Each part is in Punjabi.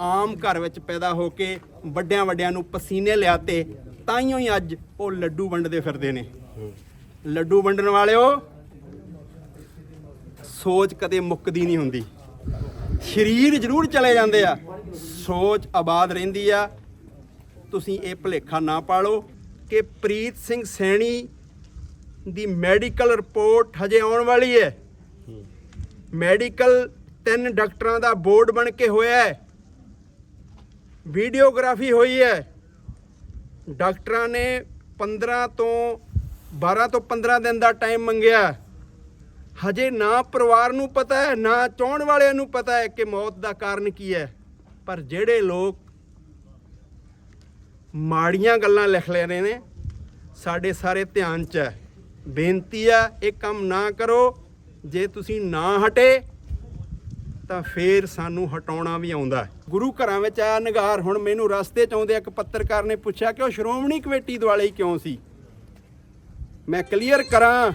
ਆਮ ਘਰ ਵਿੱਚ ਪੈਦਾ ਹੋ ਕੇ ਵੱਡਿਆਂ ਵੱਡਿਆਂ ਨੂੰ ਪਸੀਨੇ ਲਿਆਤੇ, ਤਾਈਓ ਹੀ ਅੱਜ ਉਹ ਲੱਡੂ ਵੰਡਦੇ ਫਿਰਦੇ ਨੇ। ਲੱਡੂ ਵੰਡਣ ਵਾਲਿਓ, ਸੋਚ ਕਦੇ ਮੁੱਕਦੀ ਨਹੀਂ ਹੁੰਦੀ। ਸਰੀਰ ਜ਼ਰੂਰ ਚਲੇ ਜਾਂਦੇ ਆ, ਸੋਚ ਆਬਾਦ ਰਹਿੰਦੀ ਆ। ਤੁਸੀਂ ਇਹ ਭੁਲੇਖਾ ਨਾ ਪਾਲੋ ਕਿ ਪ੍ਰੀਤ ਸਿੰਘ ਸੈਣੀ ਦੀ ਮੈਡੀਕਲ ਰਿਪੋਰਟ ਹਜੇ ਆਉਣ ਵਾਲੀ ਹੈ। ਮੈਡੀਕਲ ਤਿੰਨ ਡਾਕਟਰਾਂ ਦਾ ਬੋਰਡ ਬਣ ਕੇ ਹੋਇਆ ਹੈ। ਵੀਡੀਓਗ੍ਰਾਫੀ ਹੋਈ ਹੈ। ਡਾਕਟਰਾਂ ਨੇ 15 ਤੋਂ 12 ਤੋਂ 15 ਦਿਨ ਦਾ ਟਾਈਮ ਮੰਗਿਆ। ਹਜੇ ਨਾ ਪਰਿਵਾਰ ਨੂੰ ਪਤਾ ਹੈ, ਨਾ ਚਾਹਣ ਵਾਲਿਆਂ ਨੂੰ ਪਤਾ ਹੈ ਕਿ ਮੌਤ ਦਾ ਕਾਰਨ ਕੀ ਹੈ। ਪਰ ਜਿਹੜੇ ਲੋਕ ਮਾੜੀਆਂ ਗੱਲਾਂ ਲਿਖ ਲੈ ਰਹੇ ਨੇ, ਸਾਡੇ ਸਾਰੇ ਧਿਆਨ 'ਚ ਹੈ। ਬੇਨਤੀ ਆ, ਇਹ ਕੰਮ ਨਾ ਕਰੋ। ਜੇ ਤੁਸੀਂ ਨਾ ਹਟੇ ਤਾਂ ਫੇਰ ਸਾਨੂੰ ਹਟਾਉਣਾ ਵੀ ਆਉਂਦਾ ਗੁਰੂ ਘਰਾਂ ਵਿੱਚ ਆਇਆ ਨਿਗਾਰ, ਹੁਣ ਮੈਨੂੰ ਰਸਤੇ ਚ ਆਉਂਦੇ ਇੱਕ ਪੱਤਰਕਾਰ ਨੇ ਪੁੱਛਿਆ ਕਿ ਉਹ ਸ਼੍ਰੋਮਣੀ ਕਮੇਟੀ ਦੁਆਲੇ ਕਿਉਂ ਸੀ? ਮੈਂ ਕਲੀਅਰ ਕਰਾਂ,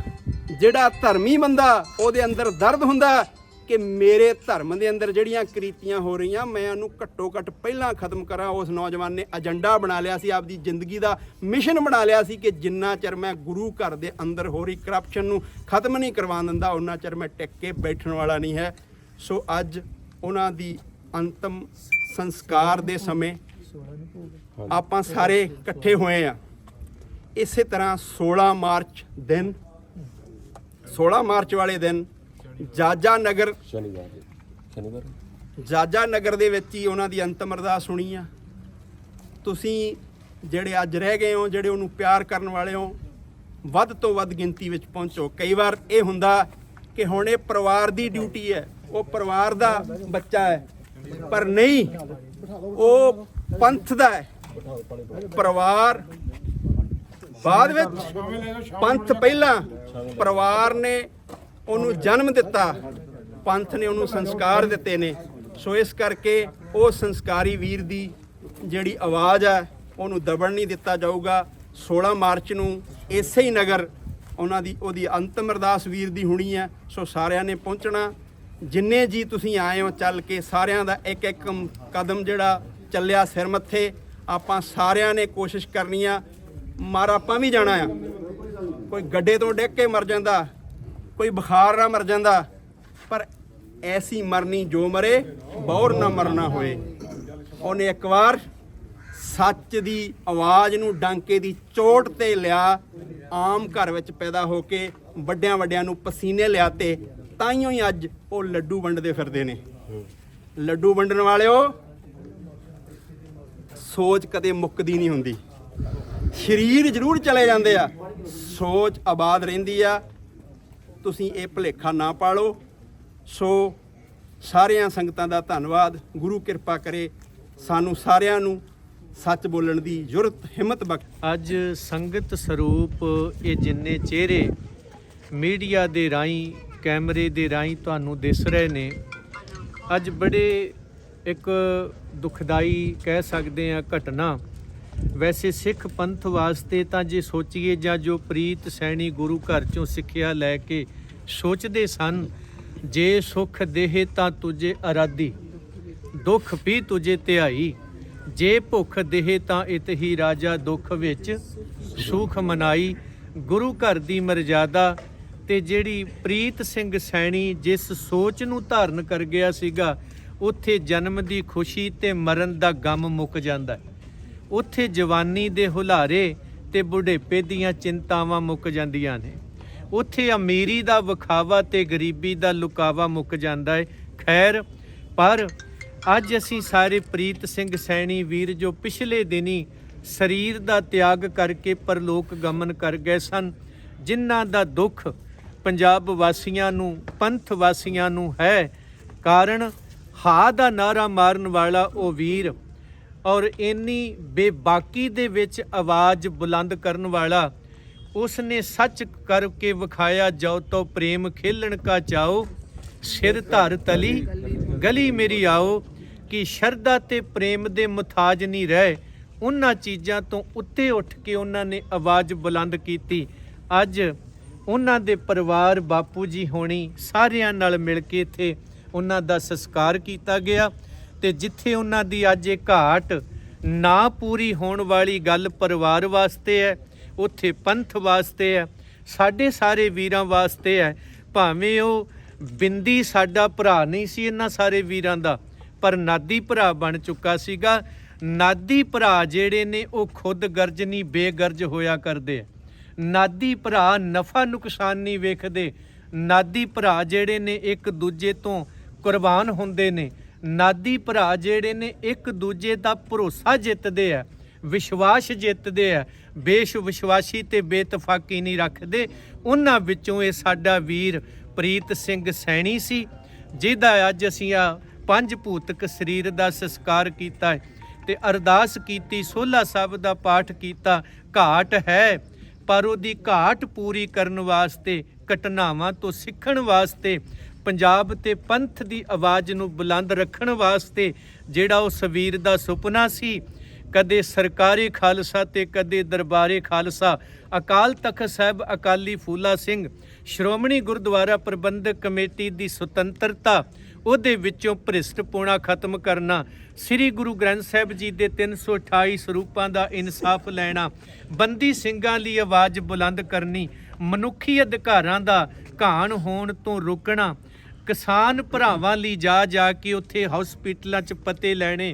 ਜਿਹੜਾ ਧਰਮੀ ਬੰਦਾ, ਉਹਦੇ ਅੰਦਰ ਦਰਦ ਹੁੰਦਾ ਕਿ ਮੇਰੇ ਧਰਮ ਦੇ ਅੰਦਰ ਜਿਹੜੀਆਂ ਕ੍ਰੀਤੀਆਂ ਹੋ ਰਹੀਆਂ, ਮੈਂ ਉਹਨੂੰ ਘੱਟੋ ਘੱਟ ਪਹਿਲਾਂ ਖਤਮ ਕਰਾਂ। ਉਸ ਨੌਜਵਾਨ ਨੇ ਏਜੰਡਾ ਬਣਾ ਲਿਆ ਸੀ, ਆਪਦੀ ਜ਼ਿੰਦਗੀ ਦਾ ਮਿਸ਼ਨ ਬਣਾ ਲਿਆ ਸੀ ਕਿ ਜਿੰਨਾ ਚਿਰ ਮੈਂ ਗੁਰੂ ਘਰ ਦੇ ਅੰਦਰ ਹੋ ਰਹੀ ਕਰਪਸ਼ਨ ਨੂੰ ਖਤਮ ਨਹੀਂ ਕਰਵਾ ਦਿੰਦਾ ਉਹਨਾਂ ਚਿਰ ਮੈਂ ਟਿਕ ਕੇ ਬੈਠਣ ਵਾਲਾ ਨਹੀਂ ਹੈ। ਸੋ ਅੱਜ ਉਹਨਾਂ ਦੀ ਅੰਤਮ ਸੰਸਕਾਰ ਦੇ ਸਮੇਂ ਆਪਾਂ ਸਾਰੇ ਇਕੱਠੇ ਹੋਏ ਆ। ਇਸੇ ਤਰ੍ਹਾਂ 16 ਮਾਰਚ ਦਿਨ 16 ਮਾਰਚ ਵਾਲੇ ਦਿਨ ਜਾਜਾ ਨਗਰ ਸ਼ਨੀਵਾਰ ਜਾਜਾ ਨਗਰ ਦੇ ਵਿੱਚ ਹੀ ਉਹਨਾਂ ਦੀ ਅੰਤਮ ਅਰਦਾਸ ਸੁਣੀ ਆ। ਤੁਸੀਂ ਜਿਹੜੇ ਅੱਜ ਰਹਿ ਗਏ ਹੋ ਜਿਹੜੇ ਉਹਨੂੰ ਪਿਆਰ ਕਰਨ ਵਾਲੇ ਹੋ ਵੱਧ ਤੋਂ ਵੱਧ ਗਿਣਤੀ ਵਿੱਚ ਪਹੁੰਚੋ। ਕਈ ਵਾਰ ਇਹ ਹੁੰਦਾ ਕਿ ਹੁਣ ਇਹ ਪਰਿਵਾਰ ਦੀ ਡਿਊਟੀ ਹੈ। ਉਹ ਪਰਿਵਾਰ ਦਾ ਬੱਚਾ ਹੈ। ਪਰ ਨਹੀਂ, ਉਹ ਪੰਥ ਦਾ ਹੈ। ਪਰਿਵਾਰ, ਬਾਅਦ ਵਿੱਚ ਪੰਥ ਪਹਿਲਾਂ ਪਰਿਵਾਰ ਨੇ ਉਹਨੂੰ ਜਨਮ ਦਿੱਤਾ। ਪੰਥ ਨੇ ਉਹਨੂੰ ਸੰਸਕਾਰ ਦਿੱਤੇ ਨੇ। ਸੋ ਇਸ ਕਰਕੇ ਉਹ ਸੰਸਕਾਰੀ ਵੀਰ ਦੀ ਜਿਹੜੀ ਆਵਾਜ਼ ਹੈ, ਉਹਨੂੰ ਦਬਣ ਨਹੀਂ ਦਿੱਤਾ ਜਾਊਗਾ। 16 ਮਾਰਚ ਨੂੰ ਇਸੇ ਹੀ ਨਗਰ ਉਹਨਾਂ ਦੀ, ਉਹਦੀ ਅੰਤਮ ਅਰਦਾਸ ਵੀਰ ਦੀ ਹੋਣੀ ਹੈ। ਸੋ ਸਾਰਿਆਂ ਨੇ ਪਹੁੰਚਣਾ। ਜਿੰਨੇ ਜੀ ਤੁਸੀਂ ਆਏ ਹੋ ਚੱਲ ਕੇ ਸਾਰਿਆਂ ਦਾ ਇੱਕ ਇੱਕ ਕਦਮ ਜਿਹੜਾ ਚੱਲਿਆ ਸਿਰ ਮੱਥੇ, ਆਪਾਂ ਸਾਰਿਆਂ ਨੇ ਕੋਸ਼ਿਸ਼ ਕਰਨੀ ਆ। ਮਰ ਆਪਾਂ ਵੀ ਜਾਣਾ ਆ। ਕੋਈ ਗੱਡੇ ਤੋਂ ਡਿੱਗ ਕੇ ਮਰ ਜਾਂਦਾ, ਕੋਈ ਬੁਖਾਰ ਨਾਲ ਮਰ ਜਾਂਦਾ, ਪਰ ਐਸੀ ਮਰਨੀ ਜੋ ਮਰੇ, ਬੌਰ ਨਾ ਮਰਨਾ ਹੋਏ। ਉਹਨੇ ਇੱਕ ਵਾਰ ਸੱਚ ਦੀ ਆਵਾਜ਼ ਨੂੰ ਡਾਂਕੇ ਦੀ ਚੋਟ ਤੇ ਲਿਆ, ਆਮ ਘਰ ਵਿੱਚ ਪੈਦਾ ਹੋ ਕੇ ਵੱਡਿਆਂ ਵੱਡਿਆਂ ਨੂੰ ਪਸੀਨੇ ਲਿਆਤੇ ਤਾਈਓ ਹੀ ਅੱਜ ਉਹ ਲੱਡੂ ਵੰਡਦੇ ਫਿਰਦੇ ਨੇ। ਲੱਡੂ ਵੰਡਣ ਵਾਲਿਓ, ਸੋਚ ਕਦੇ ਮੁੱਕਦੀ ਨਹੀਂ ਹੁੰਦੀ। ਸਰੀਰ ਜ਼ਰੂਰ ਚਲੇ ਜਾਂਦੇ ਆ, ਸੋਚ ਆਬਾਦ ਰਹਿੰਦੀ ਆ। ਤੁਸੀਂ ਇਹ ਭੁਲੇਖਾ ਨਾ ਪਾਲੋ। ਸੋ ਸਾਰਿਆਂ ਸੰਗਤਾਂ ਦਾ ਧੰਨਵਾਦ। ਗੁਰੂ ਕਿਰਪਾ ਕਰੇ ਸਾਨੂੰ ਸਾਰਿਆਂ ਨੂੰ ਸੱਚ ਬੋਲਣ ਦੀ ਜੁਰਤ ਹਿੰਮਤ ਬਖਸ਼ ਅੱਜ ਸੰਗਤ ਸਰੂਪ ਇਹ ਜਿੰਨੇ ਚਿਹਰੇ ਮੀਡੀਆ ਦੇ ਰਾਹੀਂ ਕੈਮਰੇ ਦੇ ਰਾਹੀਂ ਤੁਹਾਨੂੰ ਦਿਸ ਰਹੇ ਨੇ। ਅੱਜ ਬੜੇ ਇੱਕ ਦੁਖਦਾਈ ਕਹਿ ਸਕਦੇ ਆ ਘਟਨਾ। ਵੈਸੇ ਸਿੱਖ ਪੰਥ ਵਾਸਤੇ ਤਾਂ ਜੇ ਸੋਚੀਏ ਜਾਂ ਜੋ ਪ੍ਰੀਤ ਸੈਣੀ ਗੁਰੂ ਘਰ ਚੋਂ ਸਿੱਖਿਆ ਲੈ ਕੇ ਸੋਚਦੇ ਸਨ, ਜੇ ਸੁਖ ਦੇਹ ਤਾਂ ਤੁਝੇ ਅਰਾਦੀ ਦੁੱਖ ਵੀ ਤੁਝੇ ਧਿਆਈ, ਜੇ ਭੁੱਖ ਦੇਹ ਤਾਂ ਇਤ ਹੀ ਰਾਜਾ ਦੁੱਖ ਵਿੱਚ ਸੁਖ ਮਨਾਈ, ਗੁਰੂ ਘਰ ਦੀ ਮਰਜ਼ਾਦਾ ਤੇ ਜਿਹੜੀ ਪ੍ਰੀਤ ਸਿੰਘ ਸੈਣੀ ਜਿਸ ਸੋਚ ਨੂੰ ਧਾਰਨ ਕਰ ਗਿਆ ਸੀਗਾ, ਉੱਥੇ ਜਨਮ ਦੀ ਖੁਸ਼ੀ ਤੇ ਮਰਨ ਦਾ ਗਮ ਮੁੱਕ ਜਾਂਦਾ ਉੱਥੇ ਜਵਾਨੀ ਦੇ ਹੁਲਾਰੇ ਤੇ ਬੁਢੇਪੇ ਦੀਆਂ ਚਿੰਤਾਵਾਂ ਮੁੱਕ ਜਾਂਦੀਆਂ ਨੇ। ਉੱਥੇ ਅਮੀਰੀ ਦਾ ਵਿਖਾਵਾ ਤੇ ਗਰੀਬੀ ਦਾ ਲੁਕਾਵਾ ਮੁੱਕ ਜਾਂਦਾ ਹੈ। ਖੈਰ, ਪਰ ਅੱਜ ਅਸੀਂ ਸਾਰੇ ਪ੍ਰੀਤ ਸਿੰਘ ਸੈਣੀ ਵੀਰ ਜੋ ਪਿਛਲੇ ਦਿਨੀ ਸਰੀਰ ਦਾ ਤਿਆਗ ਕਰਕੇ ਪਰਲੋਕ ਗਮਨ ਕਰ ਗਏ ਸਨ, ਜਿਨ੍ਹਾਂ ਦਾ ਦੁੱਖ ਪੰਜਾਬ ਵਾਸੀਆਂ ਨੂੰ, ਪੰਥ ਵਾਸੀਆਂ ਨੂੰ ਹੈ। ਕਾਰਨ ਹਾ ਦਾ ਨਾਰਾ ਮਾਰਨ ਵਾਲਾ ਉਹ ਵੀਰ ਔਰ ਇੰਨੀ ਬੇਬਾਕੀ ਦੇ ਵਿੱਚ ਆਵਾਜ਼ ਬੁਲੰਦ ਕਰਨ ਵਾਲਾ ਉਸ ਨੇ ਸੱਚ ਕਰਕੇ ਵਿਖਾਇਆ ਜੋ ਤੋ ਪ੍ਰੇਮ ਖੇਲਣ ਕਾ ਚਾਓ, ਸਿਰ ਧਰ ਤਲੀ, ਗਲੀ ਮੇਰੀ ਆਓ, ਕਿ ਸ਼ਰਧਾ ਤੇ ਪ੍ਰੇਮ ਦੇ ਮੁਤਾਜ ਨਹੀਂ ਰਹੇ। ਉਹਨਾਂ ਚੀਜ਼ਾਂ ਤੋਂ ਉੱਤੇ ਉੱਠ ਕੇ ਉਹਨਾਂ ਨੇ ਆਵਾਜ਼ ਬੁਲੰਦ ਕੀਤੀ। ਅੱਜ ਉਹਨਾਂ ਦੇ ਪਰਿਵਾਰ ਬਾਪੂ ਜੀ ਹੋਣੀ ਸਾਰਿਆਂ ਨਾਲ ਮਿਲ ਕੇ ਇੱਥੇ ਉਹਨਾਂ ਦਾ ਸੰਸਕਾਰ ਕੀਤਾ ਗਿਆ ਤੇ ਜਿੱਥੇ ਉਹਨਾਂ ਦੀ ਅੱਜ ਇਹ ਘਾਟ ਨਾ ਪੂਰੀ ਹੋਣ ਵਾਲੀ ਗੱਲ ਪਰਿਵਾਰ ਵਾਸਤੇ ਹੈ, ਉੱਥੇ ਪੰਥ ਵਾਸਤੇ ਹੈ, ਸਾਡੇ ਸਾਰੇ ਵੀਰਾਂ ਵਾਸਤੇ ਹੈ, ਭਾਵੇਂ ਉਹ ਬਿੰਦੀ ਸਾਡਾ ਭਰਾ ਨਹੀਂ ਸੀ ਇਹਨਾਂ ਸਾਰੇ ਵੀਰਾਂ ਦਾ, ਪਰ ਨਾਦੀ ਭਰਾ ਬਣ ਚੁੱਕਾ ਸੀਗਾ, ਨਾਦੀ ਭਰਾ ਜਿਹੜੇ ਨੇ ਉਹ ਖੁਦ ਗਰਜ ਨਹੀਂ ਬੇਗਰਜ ਹੋਇਆ ਕਰਦੇ ਆ। ਨਾਦੀ ਭਰਾ ਨਫਾ ਨੁਕਸਾਨ ਨਹੀਂ ਵੇਖਦੇ। ਨਾਦੀ ਭਰਾ ਜਿਹੜੇ ਨੇ ਇੱਕ ਦੂਜੇ ਤੋਂ ਕੁਰਬਾਨ ਹੁੰਦੇ ਨੇ। ਨਾਦੀ ਭਰਾ ਜਿਹੜੇ ਨੇ ਇੱਕ ਦੂਜੇ ਦਾ ਭਰੋਸਾ ਜਿੱਤਦੇ ਆ, ਵਿਸ਼ਵਾਸ ਜਿੱਤਦੇ ਆ ਬੇਸ਼ ਵਿਸ਼ਵਾਸੀ ਤੇ ਬੇਤਫਾਕੀ ਨਹੀਂ ਰੱਖਦੇ। ਉਹਨਾਂ ਵਿੱਚੋਂ ਇਹ ਸਾਡਾ ਵੀਰ ਪ੍ਰੀਤ ਸਿੰਘ ਸੈਣੀ ਸੀ, ਜਿਹਦਾ ਅੱਜ ਅਸੀਂ ਆ ਪੰਜ ਭੂਤਕ ਸਰੀਰ ਦਾ ਸੰਸਕਾਰ ਕੀਤਾ ਹੈ ਤੇ ਅਰਦਾਸ ਕੀਤੀ ਸੋਲਾ ਸਾਹਿਬ ਦਾ ਪਾਠ ਕੀਤਾ, ਘਾਟ ਹੈ। ਪਰ ਉਹਦੀ ਘਾਟ ਪੂਰੀ ਕਰਨ ਵਾਸਤੇ, ਘਟਨਾਵਾਂ ਤੋਂ ਸਿੱਖਣ ਵਾਸਤੇ, ਪੰਜਾਬ ਤੇ ਪੰਥ ਦੀ ਆਵਾਜ਼ ਨੂੰ ਬੁਲੰਦ ਰੱਖਣ ਵਾਸਤੇ ਜਿਹੜਾ ਉਹ ਸਵੀਰ ਦਾ ਸੁਪਨਾ ਸੀ ਕਦੇ ਸਰਕਾਰੀ ਖਾਲਸਾ ਤੇ ਕਦੇ ਦਰਬਾਰੇ ਖਾਲਸਾ। ਅਕਾਲ ਤਖਤ ਸਾਹਿਬ, ਅਕਾਲੀ ਫੂਲਾ ਸਿੰਘ, ਸ਼੍ਰੋਮਣੀ ਗੁਰਦੁਆਰਾ ਪ੍ਰਬੰਧਕ ਕਮੇਟੀ ਦੀ ਸੁਤੰਤਰਤਾ, ਉਹਦੇ ਵਿੱਚੋਂ ਭ੍ਰਿਸ਼ਟਪੂਣਾ ਖਤਮ ਕਰਨਾ, ਸ੍ਰੀ ਗੁਰੂ ਗ੍ਰੰਥ ਸਾਹਿਬ ਜੀ ਦੇ 328 ਸਰੂਪਾਂ ਦਾ ਇਨਸਾਫ ਲੈਣਾ, ਬੰਦੀ ਸਿੰਘਾਂ ਲਈ ਆਵਾਜ਼ ਬੁਲੰਦ ਕਰਨੀ, ਮਨੁੱਖੀ ਅਧਿਕਾਰਾਂ ਦਾ ਘਾਣ ਹੋਣ ਤੋਂ ਰੋਕਣਾ, ਕਿਸਾਨ ਭਰਾਵਾਂ ਲਈ ਜਾ ਜਾ ਕੇ ਉੱਥੇ ਹਸਪੀਟਲਾਂ 'ਚ ਪਤੇ ਲੈਣੇ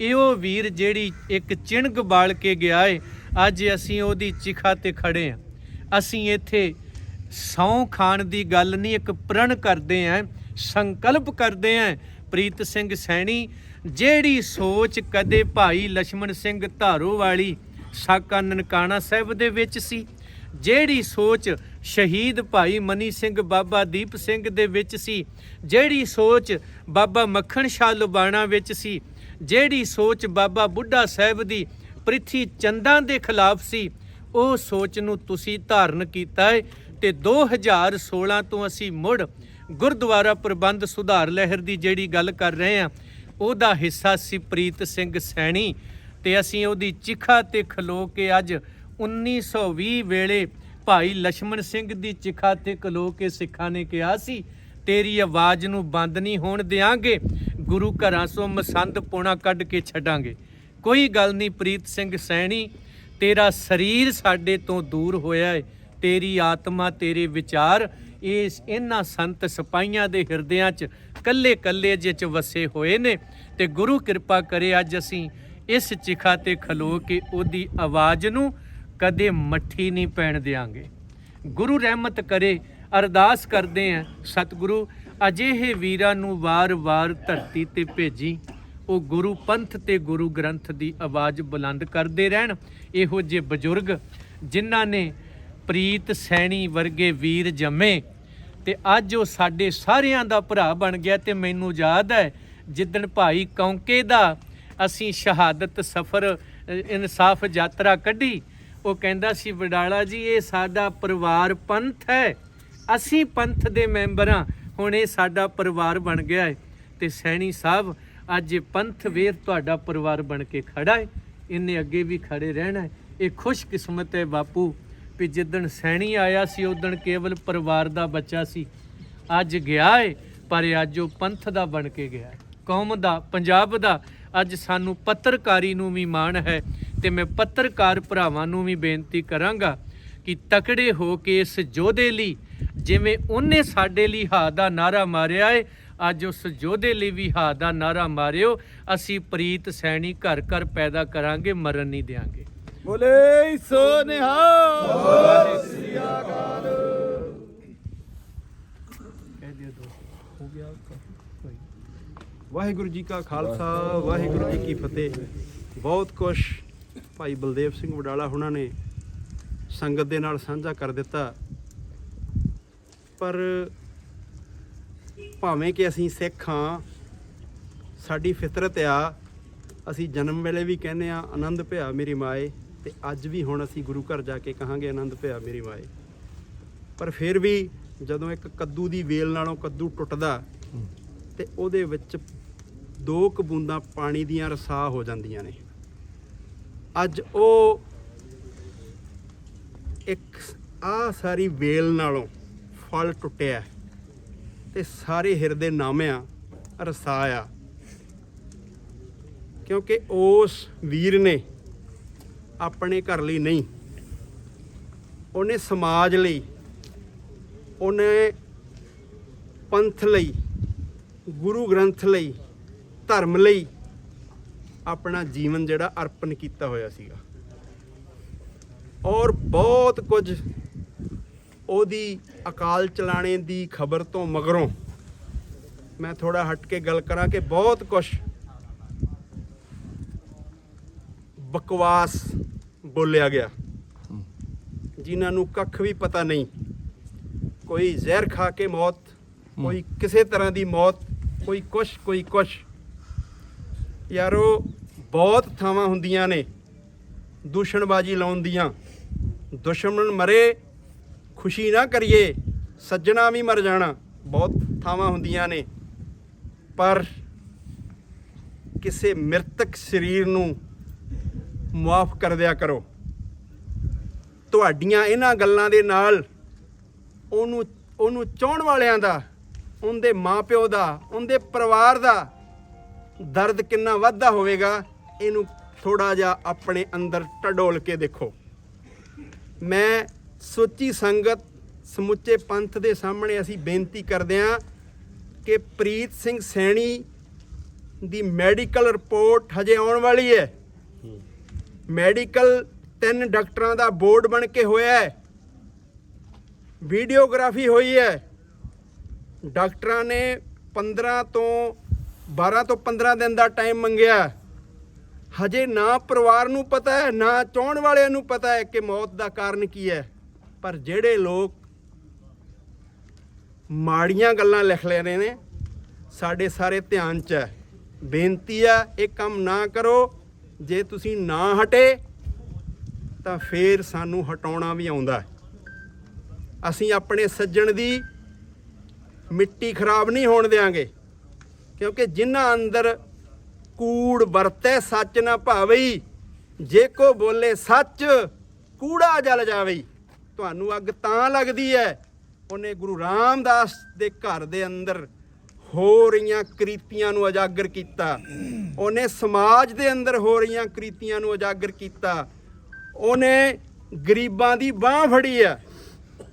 ਇਹੋ ਵੀਰ ਜਿਹੜੀ ਇੱਕ ਚਿਣਗ ਬਾਲ ਕੇ ਗਿਆ ਏ। ਅੱਜ ਅਸੀਂ ਉਹਦੀ ਚਿਖਾ ਤੇ ਖੜੇ ਆ। ਅਸੀਂ ਇੱਥੇ ਸੌ ਖਾਣ ਦੀ ਗੱਲ ਨਹੀਂ, ਇੱਕ ਪ੍ਰਣ ਕਰਦੇ ਆਂ, ਸੰਕਲਪ ਕਰਦੇ ਆਂ ਪ੍ਰੀਤ ਸਿੰਘ ਸੈਣੀ, ਜਿਹੜੀ ਸੋਚ ਕਦੇ ਭਾਈ ਲక్ష్మణ ਸਿੰਘ ਧਾਰੋ ਵਾਲੀ ਸਾਕਾ ਨਨਕਾਣਾ ਸਾਹਿਬ ਦੇ ਵਿੱਚ ਸੀ। ਜਿਹੜੀ ਸੋਚ ਸ਼ਹੀਦ ਭਾਈ ਮਨੀ ਸਿੰਘ ਬਾਬਾ ਦੀਪ ਸਿੰਘ ਦੇ ਵਿੱਚ ਸੀ। ਜਿਹੜੀ ਸੋਚ ਬਾਬਾ ਮੱਖਣ ਸ਼ਾਹ ਲੁਬਾਣਾ ਵਿੱਚ ਸੀ। ਜਿਹੜੀ ਸੋਚ ਬਾਬਾ ਬੁੱਢਾ ਸਾਹਿਬ ਦੀ ਪ੍ਰਿਥੀ ਚੰਦਾਂ ਦੇ ਖਿਲਾਫ ਸੀ, ਉਹ ਸੋਚ ਨੂੰ ਤੁਸੀਂ ਧਾਰਨ ਕੀਤਾ ਹੈ ਤੇ 2016 ਤੋਂ ਅਸੀਂ ਮੁੜ ਗੁਰਦੁਆਰਾ ਪ੍ਰਬੰਧ ਸੁਧਾਰ ਲਹਿਰ ਦੀ ਜਿਹੜੀ ਗੱਲ ਕਰ ਰਹੇ ਆ ਉਹਦਾ ਹਿੱਸਾ ਸੀ ਪ੍ਰੀਤ ਸਿੰਘ ਸੈਣੀ ਤੇ ਅਸੀਂ ਉਹਦੀ ਚਿਖਾ ਤੇ ਖਲੋ ਕੇ ਅੱਜ 1920 ਵੇਲੇ ਭਾਈ ਲక్ష్మణ ਸਿੰਘ ਦੀ ਚਿਖਾ ਤੇ ਖਲੋ ਕੇ ਸਿੱਖਾਂ ਨੇ ਕਿਹਾ ਸੀ ਤੇਰੀ ਆਵਾਜ਼ ਨੂੰ ਬੰਦ ਨਹੀਂ ਹੋਣ ਦੇਾਂਗੇ ਗੁਰੂ ਘਰਾਂ ਤੋਂ ਮਸੰਦ ਪੋਣਾ ਕੱਢ ਕੇ ਛੱਡਾਂਗੇ। ਕੋਈ ਗੱਲ ਨਹੀਂ ਪ੍ਰੀਤ ਸਿੰਘ ਸੈਣੀ, ਤੇਰਾ ਸਰੀਰ ਸਾਡੇ ਤੋਂ ਦੂਰ ਹੋਇਆ ਹੈ ਤੇਰੀ ਆਤਮਾ, ਤੇਰੇ ਵਿਚਾਰ, ਇਸ ਇਹਨਾਂ ਸੰਤ ਸਿਪਾਹੀਆਂ ਦੇ ਹਿਰਦਿਆਂ 'ਚ ਕੱਲੇ ਕੱਲੇ ਜਿਹੇ 'ਚ ਵਸੇ ਹੋਏ ਨੇ। ਤੇ ਗੁਰੂ ਕਿਰਪਾ ਕਰੇ ਅੱਜ ਅਸੀਂ ਇਸ ਚਿਖਾ ਤੇ ਖਲੋ ਕੇ ਉਹਦੀ ਆਵਾਜ਼ ਨੂੰ ਕਦੇ ਮੱਠੀ ਨਹੀਂ ਪੈਣ ਦੇਾਂਗੇ ਗੁਰੂ ਰਹਿਮਤ ਕਰੇ ਅਰਦਾਸ ਕਰਦੇ ਆਂ ਸਤਿਗੁਰੂ, ਅਜਿਹੇ ਵੀਰਾਂ ਨੂੰ ਵਾਰ-ਵਾਰ ਧਰਤੀ ਤੇ ਭੇਜੀ। ਉਹ ਗੁਰੂ ਪੰਥ ਤੇ ਗੁਰੂ ਗ੍ਰੰਥ ਦੀ ਆਵਾਜ਼ ਬੁਲੰਦ ਕਰਦੇ ਰਹਿਣ। ਇਹੋ ਜਿਹੇ ਬਜ਼ੁਰਗ ਜਿਨ੍ਹਾਂ ਨੇ ਪ੍ਰੀਤ ਸੈਣੀ ਵਰਗੇ ਵੀਰ ਜੰਮੇ ਤੇ ਅੱਜ ਉਹ ਸਾਡੇ ਸਾਰਿਆਂ ਦਾ ਭਰਾ ਬਣ ਗਿਆ ਤੇ ਮੈਨੂੰ ਯਾਦ ਹੈ, ਜਿੱਦਣ ਭਾਈ ਕੌਂਕੇ ਦਾ ਅਸੀਂ ਸ਼ਹਾਦਤ ਸਫਰ ਇਨਸਾਫ ਯਾਤਰਾ ਕੱਢੀ, ਉਹ ਕਹਿੰਦਾ ਸੀ, ਵਡਾਲਾ ਜੀ, ਇਹ ਸਾਡਾ ਪਰਿਵਾਰ ਪੰਥ ਹੈ। ਅਸੀਂ ਪੰਥ ਦੇ ਮੈਂਬਰ ਹਾਂ। ਹੁਣ ਇਹ ਸਾਡਾ ਪਰਿਵਾਰ ਬਣ ਗਿਆ ਹੈ ਤੇ ਸੈਣੀ ਸਾਹਿਬ ਅੱਜ ਪੰਥ ਵੀਰ ਤੁਹਾਡਾ ਪਰਿਵਾਰ ਬਣ ਕੇ ਖੜਾ ਹੈ। ਇਹਨੇ ਅੱਗੇ ਵੀ ਖੜੇ ਰਹਿਣਾ ਹੈ। ਇਹ ਖੁਸ਼ਕਿਸਮਤ ਹੈ ਬਾਪੂ ਵੀ ਜਿੱਦਣ ਸੈਣੀ ਆਇਆ ਸੀ ਉਦਣ ਕੇਵਲ ਪਰਿਵਾਰ ਦਾ ਬੱਚਾ ਸੀ। ਅੱਜ ਗਿਆ ਏ ਪਰ ਅੱਜ ਉਹ ਪੰਥ ਦਾ ਬਣ ਕੇ ਗਿਆ ਹੈ। ਕੌਮ ਦਾ, ਪੰਜਾਬ ਦਾ, ਅੱਜ ਸਾਨੂੰ ਪੱਤਰਕਾਰੀ ਨੂੰ ਵੀ ਮਾਣ ਹੈ ਤੇ ਮੈਂ ਪੱਤਰਕਾਰ ਭਰਾਵਾਂ ਨੂੰ ਵੀ ਬੇਨਤੀ ਕਰਾਂਗਾ ਕਿ ਤਕੜੇ ਹੋ ਕੇ ਇਸ ਯੋਧੇ ਲਈ ਜਿਵੇਂ ਉਹਨੇ ਸਾਡੇ ਲਈ ਹਾ ਦਾ ਨਾਰਾ ਮਾਰਿਆ ਏ ਅੱਜ ਉਸ ਯੋਧੇ ਲਈ ਵੀ ਹਾ ਦਾ ਨਾਰਾ ਮਾਰਿਓ ਅਸੀਂ ਪ੍ਰੀਤ ਸੈਣੀ ਘਰ ਘਰ ਪੈਦਾ ਕਰਾਂਗੇ ਮਰਨ ਨਹੀਂ ਦਿਆਂਗੇ। ਬੋਲੇ ਸੋ ਨਿਹਾਲ। ਕਹਿ ਦਿਓ ਦੋ। ਹੋ ਗਿਆ ਕੋਈ ਵਾਹਿਗੁਰੂ ਜੀ ਕਾ ਖਾਲਸਾ ਵਾਹਿਗੁਰੂ ਜੀ ਕੀ ਫਤਿਹ। ਬਹੁਤ ਕੁਛ ਭਾਈ ਬਲਦੇਵ ਸਿੰਘ ਵਡਾਲਾ ਹੁਣਾਂ ਨੇ ਸੰਗਤ ਦੇ ਨਾਲ ਸਾਂਝਾ ਕਰ ਦਿੱਤਾ। ਪਰ ਭਾਵੇਂ ਕਿ ਅਸੀਂ ਸਿੱਖ ਹਾਂ, ਸਾਡੀ ਫਿਤਰਤ ਆ, ਅਸੀਂ ਜਨਮ ਵੇਲੇ ਵੀ ਕਹਿੰਦੇ ਆ ਆਨੰਦ ਭਿਆ ਮੇਰੀ ਮਾਏ, ਤੇ ਅੱਜ ਵੀ ਹੁਣ ਅਸੀਂ ਗੁਰੂ ਘਰ ਜਾ ਕੇ ਕਹਾਂਗੇ, ਆਨੰਦ ਭਿਆ ਮੇਰੀ ਮਾਏ। ਪਰ ਫਿਰ ਵੀ ਜਦੋਂ ਇੱਕ ਕੱਦੂ ਦੀ ਵੇਲ ਨਾਲੋਂ ਕੱਦੂ ਟੁੱਟਦਾ, ਤੇ ਉਹਦੇ ਵਿੱਚ ਦੋ ਕੁ ਬੂੰਦਾਂ ਪਾਣੀ ਦੀਆਂ ਰਸਾ ਹੋ ਜਾਂਦੀਆਂ ਨੇ। ਅੱਜ ਉਹ ਇੱਕ ਆ ਸਾਰੀ ਵੇਲ ਨਾਲੋਂ ਫਲ ਟੁੱਟਿਆ ਤੇ ਸਾਰੇ ਹਿਰਦੇ ਨਾਮਿਆਂ ਰਸਾਇਆ ਕਿਉਂਕਿ ਉਸ ਵੀਰ ਨੇ ਆਪਣੇ ਘਰ ਲਈ ਨਹੀਂ, ਉਹਨੇ ਸਮਾਜ ਲਈ, ਉਹਨੇ ਪੰਥ ਲਈ, ਗੁਰੂ ਗ੍ਰੰਥ ਲਈ, ਧਰਮ ਲਈ ਆਪਣਾ ਜੀਵਨ ਜਿਹੜਾ ਅਰਪਣ ਕੀਤਾ ਹੋਇਆ ਸੀਗਾ। ਔਰ ਬਹੁਤ ਕੁਝ ਉਹਦੀ ਅਕਾਲ ਚਲਾਣੇ ਦੀ ਖਬਰ ਤੋਂ ਮਗਰੋਂ ਮੈਂ ਥੋੜਾ ਹਟ ਕੇ ਗੱਲ ਕਰਾਂ ਕਿ ਬਹੁਤ ਕੁਝ ਬਕਵਾਸ ਬੋਲਿਆ ਗਿਆ। ਜਿਨ੍ਹਾਂ ਨੂੰ ਕੱਖ ਵੀ ਪਤਾ ਨਹੀਂ, ਕੋਈ ਜ਼ਹਿਰ ਖਾ ਕੇ ਮੌਤ, ਕੋਈ ਕਿਸੇ ਤਰ੍ਹਾਂ ਦੀ ਮੌਤ, ਕੋਈ ਕੁਛ ਕੋਈ ਕੁਛ। ਯਾਰੋ, ਬਹੁਤ ਥਾਵਾਂ ਹੁੰਦੀਆਂ ਨੇ, ਦੂਸ਼ਣਬਾਜੀ ਲਾਉਣ ਦੀਆਂ। ਦੁਸ਼ਮਣ ਮਰੇ ਖੁਸ਼ੀ ਨਾ ਕਰੀਏ, ਸੱਜਣਾ ਵੀ ਮਰ ਜਾਣਾ। ਬਹੁਤ ਥਾਵਾਂ ਹੁੰਦੀਆਂ ਨੇ। ਪਰ ਕਿਸੇ ਮ੍ਰਿਤਕ ਸਰੀਰ ਨੂੰ ਮਾਫ ਕਰ ਦਿਆ ਕਰੋ। ਤੁਹਾਡੀਆਂ ਇਹਨਾਂ ਗੱਲਾਂ ਦੇ ਨਾਲ ਉਹਨੂੰ ਉਹਨੂੰ ਚਾਹਣ ਵਾਲਿਆਂ ਦਾ, ਉਹਦੇ ਮਾਪਿਓ ਦਾ, ਉਹਦੇ ਪਰਿਵਾਰ ਦਾ ਦਰਦ ਕਿੰਨਾ ਵੱਧਦਾ ਹੋਵੇਗਾ, ਇਹਨੂੰ ਥੋੜਾ ਜਿਹਾ ਆਪਣੇ ਅੰਦਰ ਟਡੋਲ ਕੇ ਦੇਖੋ। ਮੈਂ ਸੋਚੀ ਸੰਗਤ ਸਮੁੱਚੇ ਪੰਥ ਦੇ ਸਾਹਮਣੇ ਅਸੀਂ ਬੇਨਤੀ ਕਰਦੇ ਹਾਂ ਕਿ ਪ੍ਰੀਤ ਸਿੰਘ ਸੈਣੀ ਦੀ ਮੈਡੀਕਲ ਰਿਪੋਰਟ ਹਜੇ ਆਉਣ ਵਾਲੀ ਹੈ। ਮੈਡੀਕਲ ਤਿੰਨ ਡਾਕਟਰਾਂ ਦਾ ਬੋਰਡ ਬਣ ਕੇ ਹੋਇਆ ਹੈ। ਵੀਡੀਓਗ੍ਰਾਫੀ ਹੋਈ ਹੈ। ਡਾਕਟਰਾਂ ਨੇ 15 ਤੋਂ 12 ਤੋਂ 15 ਦਿਨ ਦਾ ਟਾਈਮ ਮੰਗਿਆ। ਹਜੇ ਨਾ ਪਰਿਵਾਰ ਨੂੰ ਪਤਾ ਹੈ, ਨਾ ਚਾਹਣ ਵਾਲਿਆਂ ਨੂੰ ਪਤਾ ਹੈ ਕਿ ਮੌਤ ਦਾ ਕਾਰਨ ਕੀ ਹੈ। ਪਰ ਜਿਹੜੇ ਲੋਕ ਮਾੜੀਆਂ ਗੱਲਾਂ ਲਿਖ ਲੈ ਰਹੇ ਨੇ, ਸਾਡੇ ਸਾਰੇ ਧਿਆਨ 'ਚ ਹੈ। ਬੇਨਤੀ ਆ, ਇਹ ਕੰਮ ਨਾ ਕਰੋ। ਜੇ ਤੁਸੀਂ ਨਾ ਹਟੇ, ਤਾਂ ਫੇਰ ਸਾਨੂੰ ਹਟਾਉਣਾ ਵੀ ਆਉਂਦਾ ਅਸੀਂ ਆਪਣੇ ਸੱਜਣ ਦੀ ਮਿੱਟੀ ਖਰਾਬ ਨਹੀਂ ਹੋਣ ਦੇਾਂਗੇ ਕਿਉਂਕਿ ਜਿਨ੍ਹਾਂ ਅੰਦਰ ਕੂੜ ਵਰਤੈ, ਸੱਚ ਨਾ ਭਾਵਈ, ਜੇ ਕੋ ਬੋਲੇ ਸੱਚ, ਕੂੜਾ ਜਲ ਜਾਵੇ ਤੁਹਾਨੂੰ ਅੱਗ ਤਾਂ ਲੱਗਦੀ ਹੈ? ਉਹਨੇ ਗੁਰੂ ਰਾਮਦਾਸ ਦੇ ਘਰ ਦੇ ਅੰਦਰ ਹੋ ਰਹੀਆਂ ਕ੍ਰੀਤੀਆਂ ਨੂੰ ਉਜਾਗਰ ਕੀਤਾ। ਉਹਨੇ ਸਮਾਜ ਦੇ ਅੰਦਰ ਹੋ ਰਹੀਆਂ ਕ੍ਰੀਤੀਆਂ ਨੂੰ ਉਜਾਗਰ ਕੀਤਾ। ਉਹਨੇ ਗਰੀਬਾਂ ਦੀ ਬਾਹ ਫੜੀ ਆ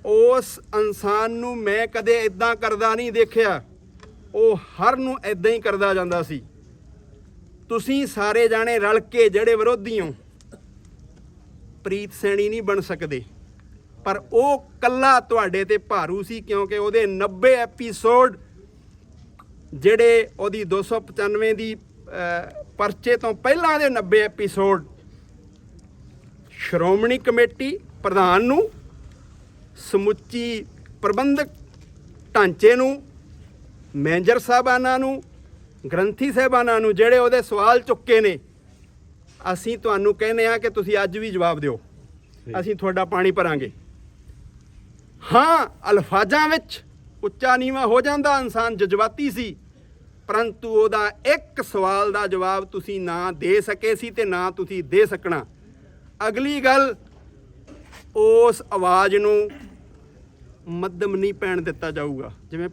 ਉਸ ਇਨਸਾਨ ਨੂੰ ਮੈਂ ਕਦੇ ਇਦਾਂ ਕਰਦਾ ਨਹੀਂ ਦੇਖਿਆ। ਉਹ ਹਰ ਨੂੰ ਇਦਾਂ ਹੀ ਕਰਦਾ ਜਾਂਦਾ ਸੀ। ਤੁਸੀਂ ਸਾਰੇ ਜਾਣੇ ਰਲ ਕੇ ਜਿਹੜੇ ਵਿਰੋਧੀ ਹੋ, ਪ੍ਰੀਤ ਸੈਣੀ ਨਹੀਂ ਬਣ ਸਕਦੇ। ਪਰ ਉਹ ਕੱਲਾ ਤੁਹਾਡੇ ਤੇ ਭਾਰੂ ਸੀ ਕਿਉਂਕਿ ਉਹਦੇ 90 ਐਪੀਸੋਡ ਜਿਹੜੇ ਉਹਦੀ 295 ਦੀ ਪਰਚੇ ਤੋਂ ਪਹਿਲਾਂ ਦੇ 90 ਐਪੀਸੋਡ ਸ਼੍ਰੋਮਣੀ ਕਮੇਟੀ ਪ੍ਰਧਾਨ ਨੂੰ ਸਮੁੱਚੀ ਪ੍ਰਬੰਧਕ ਢਾਂਚੇ ਨੂੰ ਮੈਨੇਜਰ ਸਾਹਿਬਾਨਾਂ ਨੂੰ ਗ੍ਰੰਥੀ ਸਾਹਿਬਾਨਾਂ ਨੂੰ ਜਿਹੜੇ ਉਹਦੇ ਸਵਾਲ ਚੁੱਕੇ ਨੇ ਅਸੀਂ ਤੁਹਾਨੂੰ ਕਹਿੰਦੇ ਆ ਕਿ ਤੁਸੀਂ ਅੱਜ ਵੀ ਜਵਾਬ ਦਿਓ। ਅਸੀਂ ਤੁਹਾਡਾ ਪਾਣੀ ਭਰਾਂਗੇ। ਹਾਂ, ਅਲਫਾਜ਼ਾਂ ਵਿੱਚ ਉੱਚਾ ਨੀਵਾ ਹੋ ਜਾਂਦਾ ਇਨਸਾਨ ਜਜ਼ਬਾਤੀ ਸੀ, ਪਰੰਤੂ ਉਹਦਾ ਇੱਕ ਸਵਾਲ ਦਾ ਜਵਾਬ ਤੁਸੀਂ ਨਾ ਦੇ ਸਕੇ ਸੀ ਤੇ ਨਾ ਤੁਸੀਂ ਦੇ ਸਕਣਾ। ਅਗਲੀ ਗੱਲ, ਉਸ ਆਵਾਜ਼ ਨੂੰ ਮੱਧਮ ਨਹੀਂ ਪੈਣ ਦਿੱਤਾ ਜਾਊਗਾ। ਜਿਵੇਂ